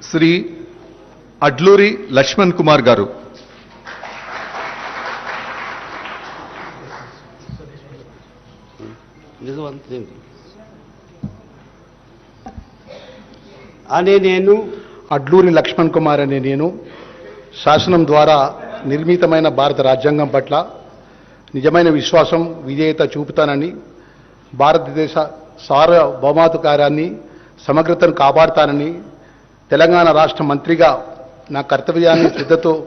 శ్రీ అడ్లూరి లక్ష్మణ్ కుమార్ గారు. అనే నేను అడ్లూరి లక్ష్మణ్ కుమార్ అనే నేను శాసనం ద్వారా నిర్మితమైన భారత రాజ్యాంగం పట్ల నిజమైన విశ్వాసం విధేయత చూపుతానని భారతదేశ సార్వభౌమాధికారాన్ని సమగ్రతను కాపాడుతానని తెలంగాణ రాష్ట్ర మంత్రిగా నా కర్తవ్యాన్ని శ్రద్ధతో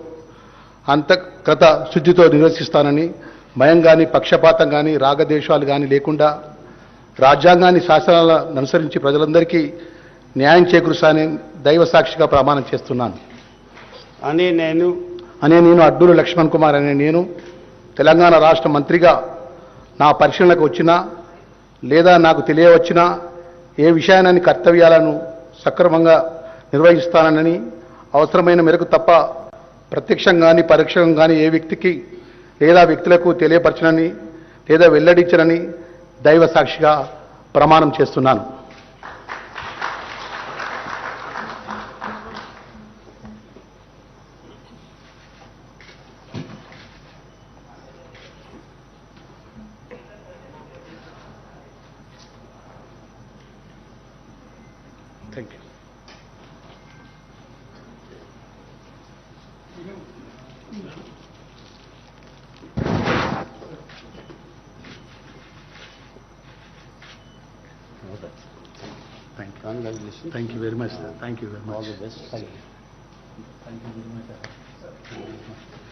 అంతఃకృత శుద్ధితో నిర్వహిస్తానని భయం కానీ పక్షపాతం కానీ రాగదేశాలు కానీ లేకుండా రాజ్యాంగాన్ని శాసనాలను అనుసరించి ప్రజలందరికీ న్యాయం చేకూరుస్తానని దైవ సాక్షిగా ప్రమాణం చేస్తున్నాను. అనే నేను అనే నేను అడ్డూరు లక్ష్మణ్ కుమార్ అనే నేను తెలంగాణ రాష్ట్ర మంత్రిగా నా పరిశీలనకు వచ్చినా లేదా నాకు తెలియవచ్చినా ఏ విషయాన్ని కర్తవ్యాలను సక్రమంగా నిర్వహిస్తానని అవసరమైన మేరకు తప్ప ప్రత్యక్షం కానీ పరోక్షం కానీ ఏ వ్యక్తికి లేదా వ్యక్తులకు తెలియపరచనని లేదా వెల్లడించనని దైవ సాక్షిగా ప్రమాణం చేస్తున్నాను. Thank you. Thank you. Congratulations. Thank you very much. Sir. Thank you very much. All the best. Thank you. Thank you very much. Sir.